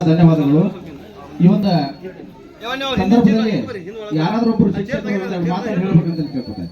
ಧನ್ಯವಾದಗಳು. ಈ ಒಂದು ಸಂದರ್ಭದಲ್ಲಿ ಯಾರಾದ್ರೂ ಒಬ್ರು ಶಿಕ್ಷಕರು ಮಾತಾಡಿ ಹೇಳ್ಬೇಕಂತ ಕೇಳ್ಕೊತಾರೆ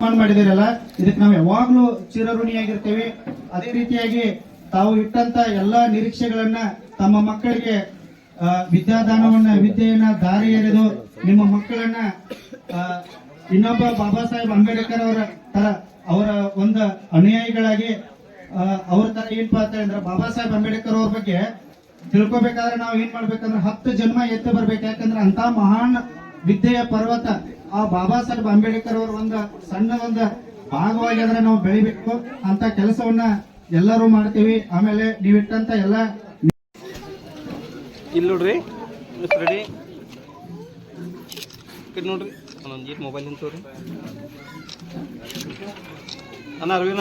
ನಿರ್ಮಾಣ ಮಾಡಿದಿರಲ್ಲ, ಇದಕ್ಕೆ ನಾವು ಯಾವಾಗ್ಲೂ ಚಿರಋಣಿಯಾಗಿರ್ತೇವೆ. ಅದೇ ರೀತಿಯಾಗಿ ತಾವು ಇಟ್ಟಂತ ಎಲ್ಲಾ ನಿರೀಕ್ಷೆಗಳನ್ನ ತಮ್ಮ ಮಕ್ಕಳಿಗೆ ವಿದ್ಯಾದಾನವನ್ನ, ವಿದ್ಯೆಯನ್ನ ದಾರಿ ಎರೆದು ನಿಮ್ಮ ಮಕ್ಕಳನ್ನ ಇನ್ನೊಬ್ಬ ಬಾಬಾ ಸಾಹೇಬ್ ಅಂಬೇಡ್ಕರ್ ಅವರ ತರ, ಅವರ ಒಂದು ಅನುಯಾಯಿಗಳಾಗಿ ಅವ್ರ ತರ ಏನಪ್ಪಾ ಅಂತ ಅಂದ್ರೆ ಬಾಬಾ ಸಾಹೇಬ್ ಅಂಬೇಡ್ಕರ್ ಅವ್ರ ಬಗ್ಗೆ ತಿಳ್ಕೊಬೇಕಾದ್ರೆ ನಾವು ಏನ್ ಮಾಡ್ಬೇಕಂದ್ರೆ ಹತ್ತು ಜನ್ಮ ಎತ್ತು ಬರ್ಬೇಕು. ಯಾಕಂದ್ರೆ ಅಂತ ಮಹಾನ್ ವಿದ್ಯೆಯ ಪರ್ವತ ಆ ಬಾಬಾ ಸಾಹೇಬ್ ಅಂಬೇಡ್ಕರ್ ಅವ್ರ ಒಂದು ಸಣ್ಣ ಒಂದು ಭಾಗವಾಗಿ ಅಂದ್ರೆ ನಾವು ಬೆಳಿಬೇಕು. ಅಂತ ಕೆಲಸವನ್ನ ಎಲ್ಲರೂ ಮಾಡ್ತೀವಿ. ಆಮೇಲೆ ನೀವಿಟ್ಟಂತ ಎಲ್ಲ ಇಲ್ಲಿ ನೋಡ್ರಿ ನೋಡ್ರಿ. ಒಂದೊಂದು ಜೀಟ್ ಮೊಬೈಲ್ ನಿಂತವ್ರಿ ಅಣ್ಣ ಅರವಿನ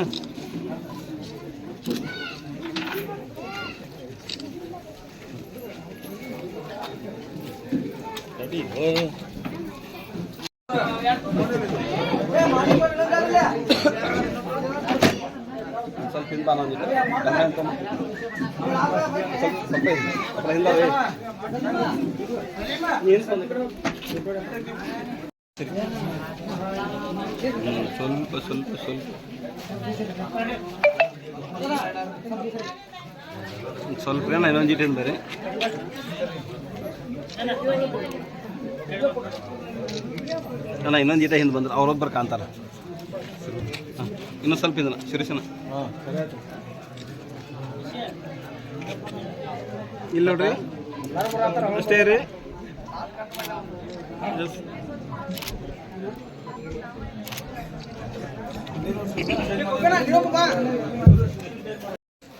ಸ್ವಲ್ಪ ಹಿಂದೆ ಬಾ ನಾನು ಕ್ಯಾಮ್ರಾ ಅಂತ ಸ್ವಲ್ಪ ಸ್ವಲ್ಪ ಹಿಂದೆ. ಸ್ವಲ್ಪ ಸ್ವಲ್ಪ ಸ್ವಲ್ಪ. ಸ್ವಲ್ಪ ಏನ ಇನ್ನೊಂದು ಜೀಟ್ ಬೇರೆ ಅಣ್ಣ, ಇನ್ನೊಂದು ಜೀಟ ಹಿಂದೆ ಬಂದ್ರೆ ಅವ್ರೊಬ್ಬರು ಕಾಂತಾರ. ಹಾಂ ಇನ್ನೊಂದು ಸ್ವಲ್ಪ ಇದನ್ನ, ಶಿರೀಷನ. ಇಲ್ಲ ನೋಡ್ರಿ, ಅಷ್ಟೇ ರೀ.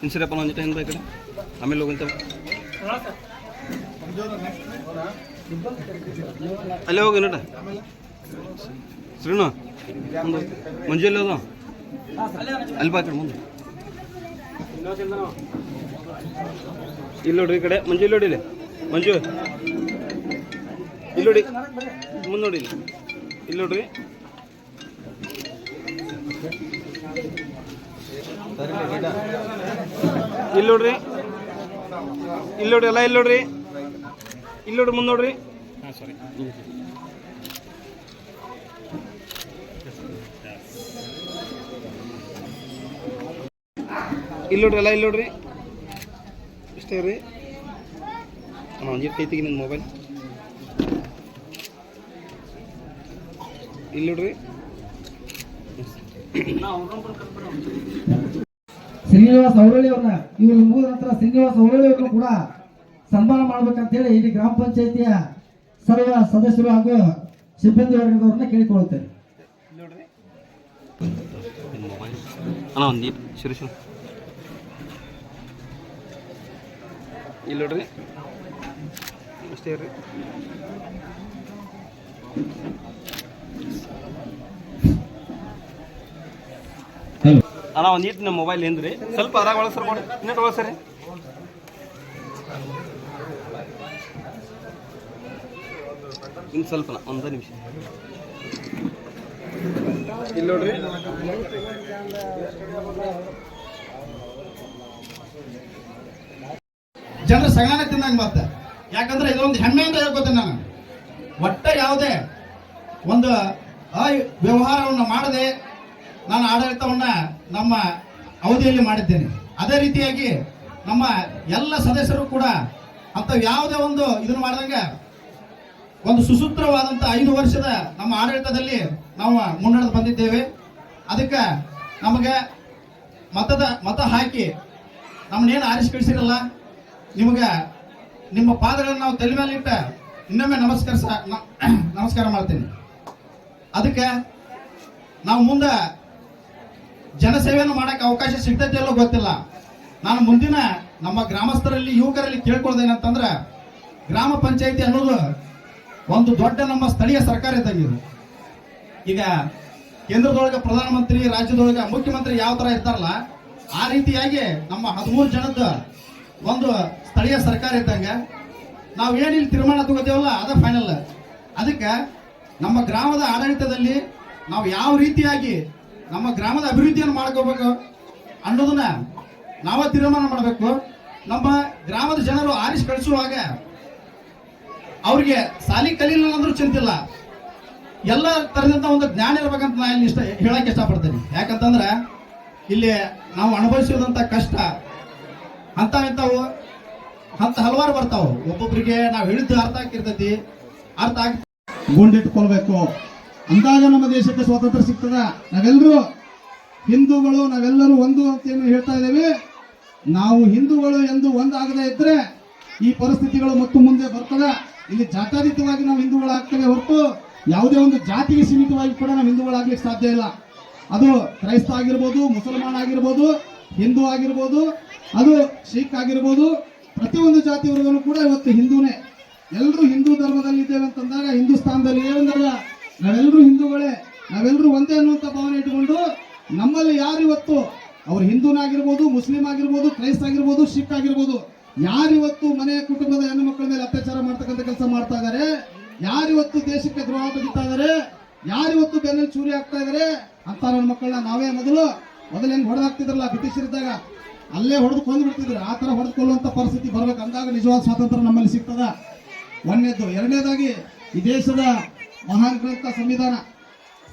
ಇನ್ಸಿರಪ್ಪ ಒಂದು ಹಿಂದೆ ಬೇಕು? ಆಮೇಲೆ ಹೋಗಂತ ಅಲ್ಲೇ ಹೋಗಿ ನೋಡ ಶ್ರೀನು ಮಂಜು ಎಲ್ಲಿ ಹೋದ ಅಲ್ಲಿ ಬಾ ಮುಂದೆ. ಇಲ್ಲಿ ನೋಡ್ರಿ ಈ ಕಡೆ. ಮಂಜು ಇಲ್ಲಿ ನೋಡಿ ಇಲ್ಲಿ. ಮಂಜು. ಇಲ್ಲಿ ನೋಡಿ. ಮುಂದೆ ನೋಡಿ ಇಲ್ಲಿ. ಇಲ್ಲಿ ನೋಡ್ರಿ. ಇಲ್ಲಿ ನೋಡ್ರಿ. ಇಲ್ಲಿ ನೋಡ್ರಿ ಎಲ್ಲ ಇಲ್ಲಿ ನೋಡ್ರಿ. ಇಲ್ಲಿ ನೋಡ್ರಿ ಮುಂದೆ ನೋಡ್ರಿ. ಇಲ್ಲಿ ನೋಡ್ರಿ ಎಲ್ಲ ಇಲ್ಲಿ ನೋಡ್ರಿ. ಇಷ್ಟೇ ರೀ. ಅಣ್ಣ ಒಂದು ಕೈ ತೆಗಿ ನಿನ್ನ ಮೊಬೈಲ್ ಇಲ್ಲಿ ನೋಡ್ರಿ. ಶ್ರೀನಿವಾಸ ಅವರಳ್ಳಿ ಅವ್ರನ್ನ ಇವ್ರು ಮುಗಿದ ನಂತರ ಶ್ರೀನಿವಾಸ ಅವರಳ್ಳಿ ಕೂಡ ಸನ್ಮಾನ ಮಾಡ್ಬೇಕಂತ ಹೇಳಿ ಇಲ್ಲಿ ಗ್ರಾಮ ಪಂಚಾಯತಿಯ ಸರ್ವ ಸದಸ್ಯರು ಹಾಗೂ ಸಿಬ್ಬಂದಿ ವರ್ಗದವ್ರನ್ನ ಕೇಳಿಕೊಳ್ಳುತ್ತೇನೆ. ಅಣ್ಣ ಒಂದು ಇತ್ತು ನಿಮ್ಮ ಮೊಬೈಲ್ ಏನ್ರಿ ಸ್ವಲ್ಪ ಅದಾಗ ಒಳಗೆ ಸರ್ ಕೊಡಿ. ಇನ್ನೇಟ್ ಒಳಗೆ ಸರಿ. ಇನ್ನು ಸ್ವಲ್ಪ ಒಂದು ನಿಮಿಷ. ಇಲ್ಲಿ ನೋಡ್ರಿ. ಜನರು ಸಗಣ ತಿಂದಂಗ ಮತ್ತೆ. ಯಾಕಂದ್ರೆ ಇದೊಂದು ಅಂತ ಹೇಳ್ಕೊತೇನೆ ನಾನು. ಒಟ್ಟ ಯಾವುದೇ ಒಂದು ಆ ವ್ಯವಹಾರವನ್ನು ಮಾಡದೆ ನಾನು ಆಡಳಿತವನ್ನ ನಮ್ಮ ಅವಧಿಯಲ್ಲಿ ಮಾಡಿದ್ದೇನೆ. ಅದೇ ರೀತಿಯಾಗಿ ನಮ್ಮ ಎಲ್ಲ ಸದಸ್ಯರು ಕೂಡ ಅಂತ ಯಾವುದೇ ಒಂದು ಇದನ್ನು ಮಾಡಿದಂಗೆ ಒಂದು ಸುಸೂತ್ರವಾದಂಥ ಐದು ವರ್ಷದ ನಮ್ಮ ಆಡಳಿತದಲ್ಲಿ ನಾವು ಮುನ್ನಡೆದು ಬಂದಿದ್ದೇವೆ. ಅದಕ್ಕೆ ನಮಗೆ ಮತದ, ಮತ ಹಾಕಿ ನಮ್ಮನ್ನೇನು ಆರಿಸಿ ಕಳಿಸಿರಲ್ಲ ನಿಮಗೆ ನಿಮ್ಮ ಪಾದಗಳನ್ನು ನಾವು ತಲೆ ಮೇಲೆ ಇಟ್ಟ ಇನ್ನೊಮ್ಮೆ ನಮಸ್ಕಾರ ನಮಸ್ಕಾರ ಮಾಡ್ತೀನಿ. ಅದಕ್ಕೆ ನಾವು ಮುಂದೆ ಜನಸೇವೆಯನ್ನು ಮಾಡಕ್ಕೆ ಅವಕಾಶ ಸಿಗ್ತೈತೆ ಎಲ್ಲೋ ಗೊತ್ತಿಲ್ಲ. ನಾನು ಮುಂದಿನ ನಮ್ಮ ಗ್ರಾಮಸ್ಥರಲ್ಲಿ, ಯುವಕರಲ್ಲಿ ಕೇಳ್ಕೊಳ್ದೇನಂತಂದ್ರೆ ಗ್ರಾಮ ಪಂಚಾಯಿತಿ ಅನ್ನೋದು ಒಂದು ದೊಡ್ಡ ನಮ್ಮ ಸ್ಥಳೀಯ ಸರ್ಕಾರ ಇದ್ದಂಗೆ ಈಗ ಕೇಂದ್ರದೊಳಗೆ ಪ್ರಧಾನಮಂತ್ರಿ, ರಾಜ್ಯದೊಳಗೆ ಮುಖ್ಯಮಂತ್ರಿ ಯಾವ ಥರ ಇರ್ತಾರಲ್ಲ, ಆ ರೀತಿಯಾಗಿ ನಮ್ಮ ಹದಿಮೂರು ಜನದ ಒಂದು ಸ್ಥಳೀಯ ಸರ್ಕಾರ ಇದ್ದಂಗೆ. ನಾವು ಏನಿಲ್ಲಿ ತೀರ್ಮಾನ ತಗೋತೇವಲ್ಲ, ಅದ ಫೈನಲ್ ಅದಕ್ಕೆ ನಮ್ಮ ಗ್ರಾಮದ ಆಡಳಿತದಲ್ಲಿ ನಾವು ಯಾವ ರೀತಿಯಾಗಿ ನಮ್ಮ ಗ್ರಾಮದ ಅಭಿವೃದ್ಧಿಯನ್ನು ಮಾಡ್ಕೋಬೇಕು ಅನ್ನೋದನ್ನ ನಾವ ತೀರ್ಮಾನ ಮಾಡಬೇಕು. ನಮ್ಮ ಗ್ರಾಮದ ಜನರು ಆರಿಸಿ ಕಳಿಸುವಾಗ ಅವ್ರಿಗೆ ಸಾಲಿ ಕಲೀಲಿಲ್ಲ ಅಂದ್ರೂ ಚಿಂತಿಲ್ಲ ಎಲ್ಲ ತರದಿಂದ ಒಂದು ಜ್ಞಾನ ಇರ್ಬೇಕಂತ ನಾ ಇಲ್ಲಿ ಇಷ್ಟ ಹೇಳಕ್ ಇಷ್ಟಪಡ್ತೀನಿ. ಯಾಕಂತಂದ್ರೆ ಇಲ್ಲಿ ನಾವು ಅನುಭವಿಸಿದಂತ ಕಷ್ಟ ಅಂತ ಇಂಥವು, ಅಂತ ಹಲವಾರು ಬರ್ತಾವು. ಒಬ್ಬೊಬ್ಬರಿಗೆ ನಾವು ಹೇಳಿದ್ದು ಅರ್ಥ ಆಗ್ತಿರ್ತೈತಿ. ಅರ್ಥ ಆಗಿ ಗುಂಡಿಟ್ಕೊಳ್ಬೇಕು. ಅಂದಾಗ ನಮ್ಮ ದೇಶಕ್ಕೆ ಸ್ವಾತಂತ್ರ್ಯ ಸಿಗ್ತದ? ನಾವೆಲ್ಲರೂ ಹಿಂದೂಗಳು, ನಾವೆಲ್ಲರೂ ಒಂದು ಅಂತ ಏನು ಹೇಳ್ತಾ ಇದ್ದೇವೆ. ನಾವು ಹಿಂದೂಗಳು ಎಂದು ಒಂದಾಗದೇ ಇದ್ರೆ ಈ ಪರಿಸ್ಥಿತಿಗಳು ಮತ್ತು ಮುಂದೆ ಬರ್ತದೆ. ಇಲ್ಲಿ ಜಾತ್ಯಾತೀತವಾಗಿ ನಾವು ಹಿಂದೂಗಳಾಗ್ತೇವೆ ಹೊರತು ಯಾವುದೇ ಒಂದು ಜಾತಿಗೆ ಸೀಮಿತವಾಗಿ ಕೂಡ ನಾವು ಹಿಂದೂಗಳಾಗ್ಲಿಕ್ಕೆ ಸಾಧ್ಯ ಇಲ್ಲ. ಅದು ಕ್ರೈಸ್ತ ಆಗಿರ್ಬೋದು, ಮುಸಲ್ಮಾನ್ ಆಗಿರ್ಬೋದು, ಹಿಂದೂ ಆಗಿರ್ಬೋದು, ಅದು ಸಿಖ್ ಆಗಿರ್ಬೋದು, ಪ್ರತಿಯೊಂದು ಜಾತಿಯವರೆಗೂ ಕೂಡ ಇವತ್ತು ಹಿಂದೂನೇ. ಎಲ್ಲರೂ ಹಿಂದೂ ಧರ್ಮದಲ್ಲಿ ಇದ್ದೇವೆ ಅಂತಂದಾಗ ಹಿಂದೂಸ್ತಾನದಲ್ಲಿ ಏನಂದಾಗ ನಾವೆಲ್ಲರೂ ಹಿಂದೂಗಳೇ, ನಾವೆಲ್ಲರೂ ಒಂದೇ ಅನ್ನುವಂಥ ಭಾವನೆ ಇಟ್ಕೊಂಡು ನಮ್ಮಲ್ಲಿ ಯಾರು ಇವತ್ತು ಅವ್ರು ಹಿಂದೂನಾಗಿರ್ಬೋದು, ಮುಸ್ಲಿಂ ಆಗಿರ್ಬೋದು, ಕ್ರೈಸ್ತ ಆಗಿರ್ಬೋದು ಶಿಖ್ ಆಗಿರ್ಬೋದು, ಯಾರಿವತ್ತು ಮನೆಯ ಕುಟುಂಬದ ಹೆಣ್ಣು ಮಕ್ಕಳ ಮೇಲೆ ಅತ್ಯಾಚಾರ ಮಾಡ್ತಕ್ಕಂಥ ಕೆಲಸ ಮಾಡ್ತಾ ಇದ್ದಾರೆ ಯಾರಿವತ್ತು ದೇಶಕ್ಕೆ ದ್ರೋಹ ಬದುಕ್ತಾ ಇದ್ದಾರೆ ಯಾರಿವತ್ತು ಬೆನ್ನಲ್ಲಿ ಚೂರಿ ಆಗ್ತಾ ಇದ್ದಾರೆ ಅಂತ ನನ್ನ ಮಕ್ಕಳನ್ನ ನಾವೇ ಮೊದಲು ಮೊದಲು ಹೆಂಗ್ ಹೊಡೆದಾಕ್ತಿದ್ರಲ್ಲ ಬ್ರಿಟಿಷರಿದ್ದಾಗ ಅಲ್ಲೇ ಹೊಡೆದು ಕೊಂದು ಬಿಡ್ತಿದ್ರು. ಆ ತರ ಹೊಡೆದುಕೊಳ್ಳುವಂತ ಪರಿಸ್ಥಿತಿ ಬರ್ಬೇಕು ಅಂದಾಗ ನಿಜವಾದ ಸ್ವಾತಂತ್ರ್ಯ ನಮ್ಮಲ್ಲಿ ಸಿಗ್ತದ. ಒಂದನೇದ್ದು. ಎರಡನೇದಾಗಿ ಈ ದೇಶದ ಮಹಾನ್ ಸಂವಿಧಾನ,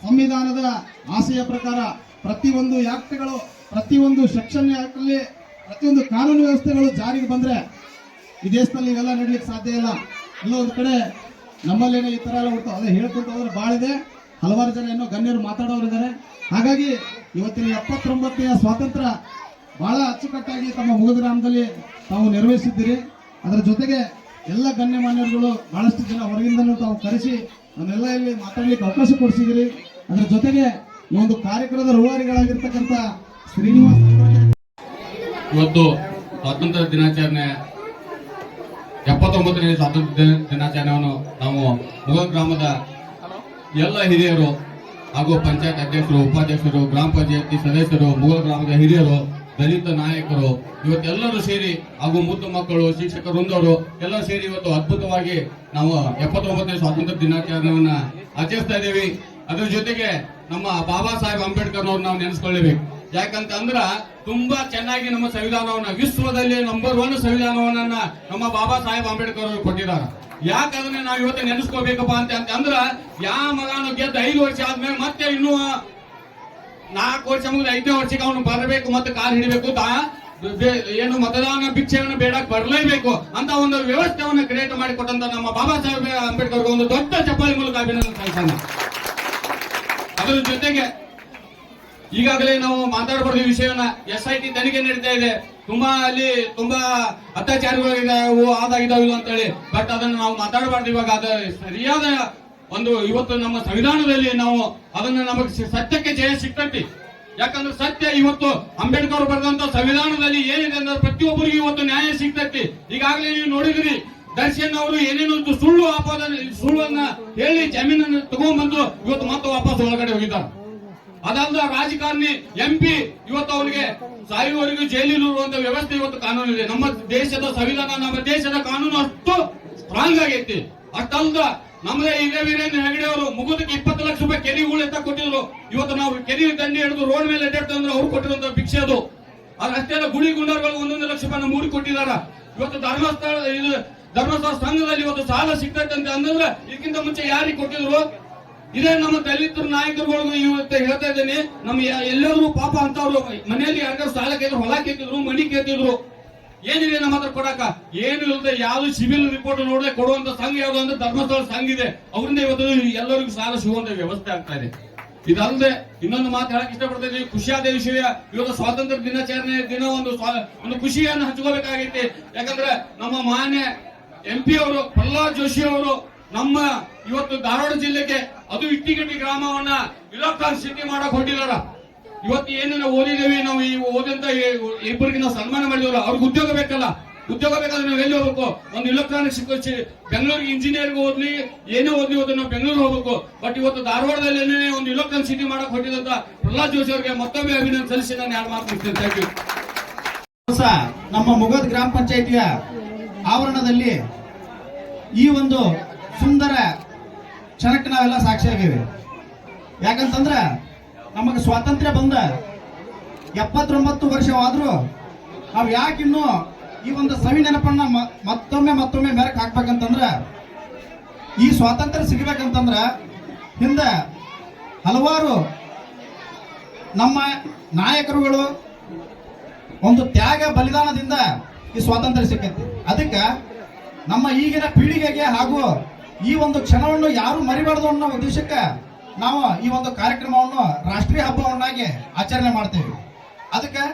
ಸಂವಿಧಾನದ ಆಶಯ ಪ್ರಕಾರ ಪ್ರತಿಯೊಂದು ಆ್ಯಕ್ಟ್ಗಳು ಪ್ರತಿಯೊಂದು ಸೆಕ್ಷನ್ ಆ್ಯಕ್ಟಲ್ಲಿ ಪ್ರತಿಯೊಂದು ಕಾನೂನು ವ್ಯವಸ್ಥೆಗಳು ಜಾರಿಗೆ ಬಂದ್ರೆ ಈ ದೇಶದಲ್ಲಿ ಇವೆಲ್ಲ ನಡೀಲಿಕ್ಕೆ ಸಾಧ್ಯ ಇಲ್ಲ. ಎಲ್ಲೋ ಒಂದು ಕಡೆ ನಮ್ಮಲ್ಲೇನೇ ಈ ಥರ ಎಲ್ಲ ಉಂಟು. ಅದೇ ಹೇಳ್ಕೊಂತ ಹೋದ್ರೆ ಭಾಳ ಇದೆ. ಹಲವಾರು ಜನ ಏನೋ ಗಣ್ಯರು ಮಾತಾಡೋರಿದ್ದಾರೆ ಹಾಗಾಗಿ ಇವತ್ತಿನ ಎಪ್ಪತ್ತೊಂಬತ್ತನೆಯ ಸ್ವಾತಂತ್ರ್ಯ ಬಹಳ ಅಚ್ಚುಕಟ್ಟಾಗಿ ತಮ್ಮ ಮುಗಿದ್ರಾಮದಲ್ಲಿ ತಾವು ನೆರವೇರಿಸಿದ್ದೀರಿ. ಅದರ ಜೊತೆಗೆ ಎಲ್ಲ ಗಣ್ಯಮಾನ್ಯರುಗಳು ಬಹಳಷ್ಟು ಜನ ಹೊರಗಿಂದನೂ ತಾವು ಕರೆಸಿ ಅವನ್ನೆಲ್ಲ ಇಲ್ಲಿ ಮಾತಾಡ್ಲಿಕ್ಕೆ ಅವಕಾಶ ಕೊಡಿಸಿದ್ರಿ ಅದರ ಜೊತೆಗೆ ಈ ಒಂದು ಕಾರ್ಯಕ್ರಮದ ರೂವಾರಿಗಳಾಗಿರ್ತಕ್ಕಂಥ ಶ್ರೀನಿವಾಸ್ ಇವತ್ತು ಸ್ವಾತಂತ್ರ್ಯ ದಿನಾಚರಣೆ, ಎಪ್ಪತ್ತೊಂಬತ್ತನೇ ಸ್ವಾತಂತ್ರ್ಯ ದಿನ- ದಿನಾಚರಣೆಯನ್ನು ನಾವು ಮುಗ ಗ್ರಾಮದ ಎಲ್ಲ ಹಿರಿಯರು ಹಾಗೂ ಪಂಚಾಯತ್ ಅಧ್ಯಕ್ಷರು, ಉಪಾಧ್ಯಕ್ಷರು, ಗ್ರಾಮ ಪಂಚಾಯತಿ ಸದಸ್ಯರು ಮುಗ ಗ್ರಾಮದ ಹಿರಿಯರು ದಲಿತ ನಾಯಕರು, ಇವತ್ತೆಲ್ಲರೂ ಸೇರಿ, ಹಾಗೂ ಮುದ್ದು ಮಕ್ಕಳು ಶಿಕ್ಷಕ ವೃಂದವರು ಎಲ್ಲರೂ ಸೇರಿ ಇವತ್ತು ಅದ್ಭುತವಾಗಿ ನಾವು ಎಪ್ಪತ್ತೊಂಬತ್ತನೇ ಸ್ವಾತಂತ್ರ್ಯ ದಿನಾಚರಣೆಯನ್ನ ಆಚರಿಸ್ತಾ ಇದ್ದೀವಿ. ಅದ್ರ ಜೊತೆಗೆ ನಮ್ಮ ಬಾಬಾ ಸಾಹೇಬ್ ಅಂಬೇಡ್ಕರ್ ಅವ್ರನ್ನ ನಾವು ನೆನೆಸ್ಕೊಳ್ಳೇಬೇಕು ಯಾಕಂತ ಅಂದ್ರ ತುಂಬಾ ಚೆನ್ನಾಗಿ ನಮ್ಮ ಸಂವಿಧಾನವನ್ನ, ವಿಶ್ವದಲ್ಲಿ ನಂಬರ್ ಒನ್ ಸಂವಿಧಾನವನ್ನ ನಮ್ಮ ಬಾಬಾ ಸಾಹೇಬ್ ಅಂಬೇಡ್ಕರ್ ಅವರು ಕೊಟ್ಟಿದ್ದಾರೆ. ಯಾಕಂದ್ರೆ ನಾವು ಇವತ್ತು ನೆನೆಸ್ಕೋಬೇಕಪ್ಪ ಅಂತ ಅಂತ ಅಂದ್ರ ಯಾವ ಮಗನು ಗೆದ್ದ ಐದು ವರ್ಷ ಆದ್ಮೇಲೆ ಮತ್ತೆ ಇನ್ನೂ ನಾಲ್ಕು ವರ್ಷ ಮುಗಿದ ಐದನೇ ವರ್ಷಕ್ಕೆ ಅವನು ಬರಬೇಕು ಮತ್ತು ಕಾಲ್ ಹಿಡಿಬೇಕು ಏನು ಮತದಾನ ಭಿಕ್ಷೆಯನ್ನು ಬೇಡಕ್ ಬರಲೇಬೇಕು ಅಂತ ಒಂದು ವ್ಯವಸ್ಥೆಯನ್ನು ಕ್ರಿಯೇಟ್ ಮಾಡಿಕೊಟ್ಟಂತ ನಮ್ಮ ಬಾಬಾ ಸಾಹೇಬ್ ಅಂಬೇಡ್ಕರ್ ಒಂದು ದೊಡ್ಡ ಚಪ್ಪಾಳಿ ಮೂಲಕ ಅಭಿನಂದನೆ ಸಲ್ಲಿಸೋಣ ಅದರ ಜೊತೆಗೆ ಈಗಾಗಲೇ ನಾವು ಮಾತಾಡಬಾರ್ದು ವಿಷಯವನ್ನ ಎಸ್ ಐ ಟಿ ತನಿಖೆ ನಡೀತಾ ಇದೆ. ತುಂಬಾ ಅಲ್ಲಿ ತುಂಬಾ ಅತ್ಯಾಚಾರಗಳಿದಾವು ಆದಾಗಿದಾವು ಅಂತ ಹೇಳಿ. ಬಟ್ ಅದನ್ನು ನಾವು ಮಾತಾಡಬಾರ್ದು ಇವಾಗ. ಅದ ಸರಿಯಾದ ಒಂದು ಇವತ್ತು ನಮ್ಮ ಸಂವಿಧಾನದಲ್ಲಿ ನಾವು ಅದನ್ನ ನಮಗೆ ಸತ್ಯಕ್ಕೆ ಜಯ ಸಿಗ್ತೈತಿ ಯಾಕಂದ್ರೆ ಸತ್ಯ ಇವತ್ತು ಅಂಬೇಡ್ಕರ್ ಬರೆದಂತ ಸಂವಿಧಾನದಲ್ಲಿ ಏನಿದೆ ಅಂದ್ರೆ ಪ್ರತಿಯೊಬ್ಬರಿಗೂ ಇವತ್ತು ನ್ಯಾಯ ಸಿಗ್ತೈತಿ. ಈಗಾಗಲೇ ನೀವು ನೋಡಿದ್ರಿ, ದರ್ಶನ್ ಅವರು ಏನೇನು ಸುಳ್ಳು ಆಪಾದ ಸುಳ್ಳನ್ನ ಹೇಳಿ ಜಮೀನನ್ನು ತಗೊಂಡ್ಬಂದು ಇವತ್ತು ಮತ್ತೆ ವಾಪಸ್ ಒಳಗಡೆ ಹೋಗಿದ್ದಾರೆ. ಅದಲ್ಲದ ರಾಜಕಾರಣಿ ಎಂಪಿ ಇವತ್ತು ಅವರಿಗೆ ಸಾಯುವವರೆಗೂ ಜೈಲಿನ ವ್ಯವಸ್ಥೆ ಇವತ್ತು ಕಾನೂನು ಇದೆ ನಮ್ಮ ದೇಶದ ಸಂವಿಧಾನ, ನಮ್ಮ ದೇಶದ ಕಾನೂನು ಅಷ್ಟು ಸ್ಟ್ರಾಂಗ್ ಆಗೈತಿ. ಅಷ್ಟಲ್ದ ನಮ್ಮದೇ ಇದೇ ವೀರೇಂದ್ರ ಹೆಗಡೆ ಅವರು, ಮುಗುದಕ್ಕೆ ಇಪ್ಪತ್ತು ಲಕ್ಷ ರೂಪಾಯಿ ಕೆರಿಗಳು ಅಂತ ಕೊಟ್ಟಿದ್ರು. ಇವತ್ತು ನಾವು ಕೆರಿ ದಂಡಿ ಹಿಡಿದು ರೋಡ್ ಮೇಲೆ ಅಡ್ಡಾಡ್ತಂದ್ರೆ ಅವ್ರು ಕೊಟ್ಟಿರುವಂತ ಭಿಕ್ಷೆ ಅದು. ಅದ್ರ ಗುಡಿ ಗುಂಡಾರ್ಗಳು ಒಂದೊಂದು ಲಕ್ಷ ರೂಪಾಯಿ ಮೂಡಿ ಕೊಟ್ಟಿದಾರ ಇವತ್ತು ಧರ್ಮಸ್ಥಳ, ಇದು ಧರ್ಮಸ್ಥಳ ಸಂಘದಲ್ಲಿ ಇವತ್ತು ಸಾಲ ಸಿಗ್ತೈತೆ ಅಂತ ಅಂದ್ರೆ ಇದಕ್ಕಿಂತ ಮುಂಚೆ ಯಾರಿಗೆ ಕೊಟ್ಟಿದ್ರು? ಇದೇ ನಮ್ಮ ದಲಿತರ ನಾಯಕರುಗಳು ಇವತ್ತು ಹೇಳ್ತಾ ಇದ್ದೀನಿ. ನಮ್ಮ ಎಲ್ಲರೂ ಪಾಪ ಅಂತವ್ರು ಮನೆಯಲ್ಲಿ ಯಾರು ಸಾಲ ಕೇಳಿದ್ರು, ಹೊಲ ಕೇಳ್ತಿದ್ರು, ಮನಿ ಕೇಳ್ತಿದ್ರು. ಏನಿದೆ ನಮ್ಮ ಹತ್ರ ಕೊಡಕ ಏನು ಇಲ್ಲದೆ ಯಾವ್ದು ಸಿವಿಲ್ ರಿಪೋರ್ಟ್ ನೋಡದೆ ಕೊಡುವಂತ ಸಂಘ ಯಾವ್ದು ಅಂದ್ರೆ ಧರ್ಮಸ್ಥಳ ಸಂಘ ಇದೆ. ಅವರಿಂದ ಇವತ್ತು ಎಲ್ಲರಿಗೂ ಸಾಲ ಸಿಗುವಂತ ವ್ಯವಸ್ಥೆ ಆಗ್ತಾ ಇದೆ. ಇದಲ್ಲದೆ ಇನ್ನೊಂದು ಮಾತು ಹೇಳಕ್ ಇಷ್ಟಪಡ್ತಾ ಇದೀವಿ ಖುಷಿಯಾದ ವಿಷಯ, ಇವತ್ತು ಸ್ವಾತಂತ್ರ್ಯ ದಿನಾಚರಣೆ ದಿನ ಒಂದು ಒಂದು ಖುಷಿಯನ್ನು ಹಂಚ್ಕೋಬೇಕಾಗೈತಿ ಯಾಕಂದ್ರೆ ನಮ್ಮ ಮಾನ್ಯ ಎಂ ಪಿ ಅವರು, ಪ್ರಹ್ಲಾದ್ ಜೋಶಿ ಅವರು ನಮ್ಮ ಇವತ್ತು ಧಾರವಾಡ ಜಿಲ್ಲೆಗೆ ಅದು ಇಟ್ಟಿಗಟ್ಟಿ ಗ್ರಾಮವನ್ನ ಇಲೆಕ್ಟ್ರಾನ್ ಸಿಟಿ ಮಾಡಕ್ ಹೊಟ್ಟಿದಾರ ಇವತ್ತು ಏನು ನಾವು ಓದಿದ್ದೇವೆ, ನಾವು ಈ ಓದಂತ ಇಬ್ಬರಿಗೆ ನಾವು ಸನ್ಮಾನ ಮಾಡಿದವರು, ಅವ್ರಿಗೆ ಉದ್ಯೋಗ ಬೇಕಲ್ಲ. ಉದ್ಯೋಗ ಬೇಕಾದ್ರೆ ನಾವು ಎಲ್ಲಿ ಹೋಗ್ಬೇಕು? ಒಂದು ಇಲೆಕ್ಟ್ರಾನಿಕ್ಸ್ ಬೆಂಗಳೂರಿಗೆ ಇಂಜಿನಿಯರ್ಗೆ ಓದ್ಲಿ, ಏನೇ ಓದ್ಲಿ ಇವತ್ತು ನಾವು ಬೆಂಗಳೂರು ಹೋಗ್ಬೇಕು. ಬಟ್ ಇವತ್ತು ಧಾರವಾಡದಲ್ಲಿ ಒಂದು ಇಲೆಕ್ಟ್ರಾನಿಕ್ ಸಿಟಿ ಮಾಡಕ್ ಹೊಟ್ಟಿದಂತ ಪ್ರಹ್ಲಾದ್ ಜೋಶಿ ಅವರಿಗೆ ಮತ್ತೊಮ್ಮೆ ಅಭಿನಂದನೆ ಸಲ್ಲಿಸಿ ನಾನು ಯಾರು ಮಾತು ಮುಗಿಸ್ತೇನೆ. ಥ್ಯಾಂಕ್ ಯು ನಮ್ಮ ಮುಗದ್ ಗ್ರಾಮ ಪಂಚಾಯಿತಿಯ ಆವರಣದಲ್ಲಿ ಈ ಒಂದು ಸುಂದರ ಕ್ಷಣಕ್ಕೆ ನಾವೆಲ್ಲ ಸಾಕ್ಷಿಯಾಗಿವೆ. ಯಾಕಂತಂದ್ರ ನಮಗೆ ಸ್ವಾತಂತ್ರ್ಯ ಬಂದ ಎಪ್ಪತ್ತೊಂಬತ್ತು ವರ್ಷವಾದರೂ ನಾವು ಯಾಕಿನ್ನೂ ಈ ಒಂದು ಸವಿ ನೆನಪನ್ನ ಮತ್ತೊಮ್ಮೆ ಮತ್ತೊಮ್ಮೆ ಮೆರಕ್ ಹಾಕ್ಬೇಕಂತಂದ್ರೆ, ಈ ಸ್ವಾತಂತ್ರ್ಯ ಸಿಗಬೇಕಂತಂದ್ರೆ ಹಿಂದೆ ಹಲವಾರು ನಮ್ಮ ನಾಯಕರುಗಳು ಒಂದು ತ್ಯಾಗ ಬಲಿದಾನದಿಂದ ಈ ಸ್ವಾತಂತ್ರ್ಯ ಸಿಕ್ಕೈತಿ. ಅದಕ್ಕೆ ನಮ್ಮ ಈಗಿನ ಪೀಳಿಗೆಗೆ ಹಾಗೂ ಈ ಒಂದು ಕ್ಷಣವನ್ನು ಯಾರು ಮರಿಬಾರ್ದು ಅನ್ನೋ ಉದ್ದೇಶಕ್ಕೆ ನಾವು ಈ ಒಂದು ಕಾರ್ಯಕ್ರಮವನ್ನು ರಾಷ್ಟ್ರೀಯ ಹಬ್ಬವನ್ನಾಗಿ ಆಚರಣೆ ಮಾಡ್ತೇವೆ. ಅದಕ್ಕೆ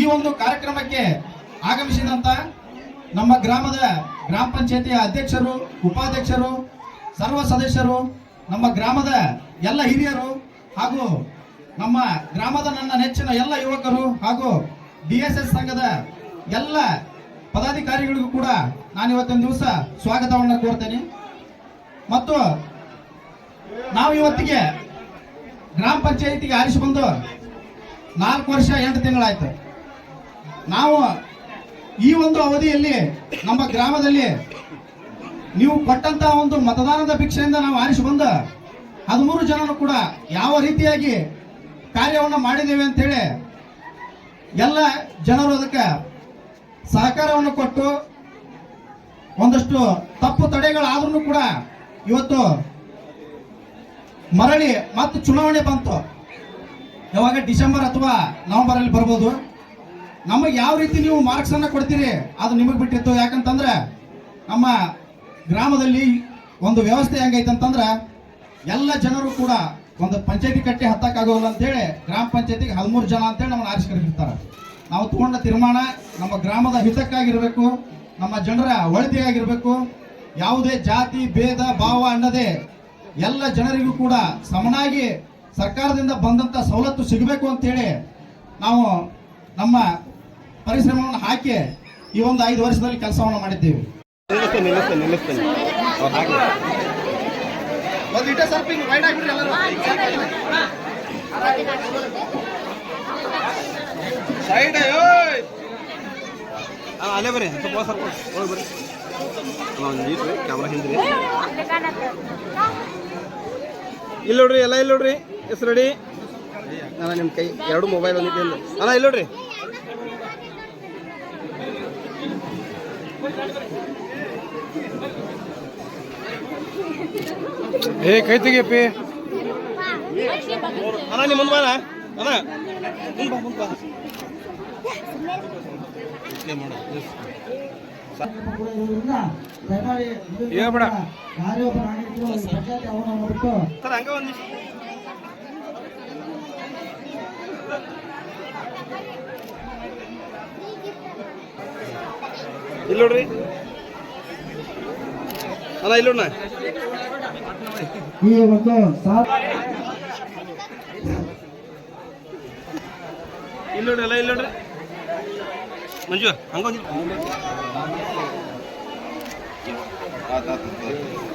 ಈ ಒಂದು ಕಾರ್ಯಕ್ರಮಕ್ಕೆ ಆಗಮಿಸಿದಂತ ನಮ್ಮ ಗ್ರಾಮದ ಗ್ರಾಮ ಪಂಚಾಯತಿಯ ಅಧ್ಯಕ್ಷರು, ಉಪಾಧ್ಯಕ್ಷರು, ಸರ್ವ ಸದಸ್ಯರು, ನಮ್ಮ ಗ್ರಾಮದ ಎಲ್ಲ ಹಿರಿಯರು ಹಾಗೂ ನಮ್ಮ ಗ್ರಾಮದ ನನ್ನ ನೆಚ್ಚಿನ ಎಲ್ಲ ಯುವಕರು ಹಾಗೂ ಡಿ ಎಸ್ ಎಸ್ ಸಂಘದ ಎಲ್ಲ ಪದಾಧಿಕಾರಿಗಳಿಗೂ ಕೂಡ ನಾನು ಇವತ್ತಿನ ದಿವಸ ಸ್ವಾಗತವನ್ನು ಕೋರ್ತೇನೆ. ಮತ್ತು ನಾವು ಇವತ್ತಿಗೆ ಗ್ರಾಮ ಪಂಚಾಯಿತಿಗೆ ಆರಿಸಿ ನಾಲ್ಕು ವರ್ಷ ಎಂಟು ತಿಂಗಳಾಯ್ತು. ನಾವು ಈ ಒಂದು ಅವಧಿಯಲ್ಲಿ ನಮ್ಮ ಗ್ರಾಮದಲ್ಲಿ ನೀವು ಕೊಟ್ಟಂತ ಒಂದು ಮತದಾನದ ಭಿಕ್ಷೆಯಿಂದ ನಾವು ಆರಿಸಿ ಬಂದ ಹದಿಮೂರು ಜನರು ಕೂಡ ಯಾವ ರೀತಿಯಾಗಿ ಕಾರ್ಯವನ್ನು ಮಾಡಿದ್ದೇವೆ ಅಂತೇಳಿ ಎಲ್ಲ ಜನರು ಅದಕ್ಕೆ ಸಹಕಾರವನ್ನು ಕೊಟ್ಟು ಒಂದಷ್ಟು ತಪ್ಪು ತಡೆಗಳಾದ್ರೂ ಕೂಡ ಇವತ್ತು ಮರಳಿ ಮತ್ತೆ ಚುನಾವಣೆ ಬಂತು. ಯಾವಾಗ ಡಿಸೆಂಬರ್ ಅಥವಾ ನವೆಂಬರ್ ಅಲ್ಲಿ ಬರ್ಬೋದು. ನಮಗೆ ಯಾವ ರೀತಿ ನೀವು ಮಾರ್ಕ್ಸ್ ಅನ್ನ ಕೊಡ್ತೀರಿ ಅದು ನಿಮಗೆ ಬಿಟ್ಟಿತ್ತು. ಯಾಕಂತಂದ್ರೆ ನಮ್ಮ ಗ್ರಾಮದಲ್ಲಿ ಒಂದು ವ್ಯವಸ್ಥೆ ಹೆಂಗೈತೆ ಅಂತಂದ್ರೆ ಎಲ್ಲ ಜನರು ಕೂಡ ಒಂದು ಪಂಚಾಯತಿ ಕಟ್ಟಿ ಹತ್ತಕ್ಕಾಗೋಲ್ಲ ಅಂತೇಳಿ ಗ್ರಾಮ ಪಂಚಾಯತಿಗೆ ಹದಿಮೂರು ಜನ ಅಂತೇಳಿ ನಮ್ಮನ್ನ ಆರಿಸ್ಕೊಂಡಿರ್ತಾರೆ. ನಾವು ತಗೊಂಡ ತೀರ್ಮಾನ ನಮ್ಮ ಗ್ರಾಮದ ಹಿತಕ್ಕಾಗಿರ್ಬೇಕು, ನಮ್ಮ ಜನರ ಒಳಿತಿಗಾಗಿರ್ಬೇಕು. ಯಾವುದೇ ಜಾತಿ, ಭೇದ, ಭಾವ ಅನ್ನದೇ ಎಲ್ಲ ಜನರಿಗೂ ಕೂಡ ಸಮನಾಗಿ ಸರ್ಕಾರದಿಂದ ಬಂದಂತ ಸವಲತ್ತು ಸಿಗಬೇಕು ಅಂತೇಳಿ ನಾವು ನಮ್ಮ ಪರಿಶ್ರಮವನ್ನು ಹಾಕಿ ಈ ಒಂದು ಐದು ವರ್ಷದಲ್ಲಿ ಕೆಲಸವನ್ನು ಮಾಡಿದ್ದೇವೆ ಅಲ್ಲೇ ಬರ್ರಿ ಸ್ವಲ್ಪ ಸ್ವಲ್ಪ ಒಳಗೆ ಬರ್ರಿ ಕ್ಯಾಮ್ರಾ ಹಿಂದ್ರಿ ಇಲ್ಲಿ ನೋಡ್ರಿ ಎಲ್ಲ ಇಲ್ಲಿ ನೋಡ್ರಿ ಎಸ್ ರೆಡಿ ಅಣ್ಣ ನಿಮ್ಮ ಕೈ ಎರಡು ಮೊಬೈಲ್ ಒಂದಿದೆ ಅಣ್ಣ ಇಲ್ಲಿ ನೋಡ್ರಿ ಏ ಕೈ ತೆಗಿಯಪ್ಪಿ. ಅಣ್ಣ ನಿಮ್ಮ ಮುಂದೆ ಬಾಣ ಅಣ್ಣ. ಮುಂದೆ ಬಾ ಮುಂದೆ ಬಾ. ಇಷ್ಟೇ ಮಾಡು ಸರ್ ಹಂಗೆ ಒಂದು ಇಲ್ಲಿ ನೋಡ್ರಿ ಅಣ್ಣ ಇಲ್ಲಿ ನೋಡಣ್ಣ ಈ ಒಂದು ಸಾಲ ಇಲ್ಲಿ ನೋಡ್ರಿ. ಎಲ್ಲ ಇಲ್ಲಿ ನೋಡ್ರಿ ಮಂಜು ಹಂಗೊಂದು Sim.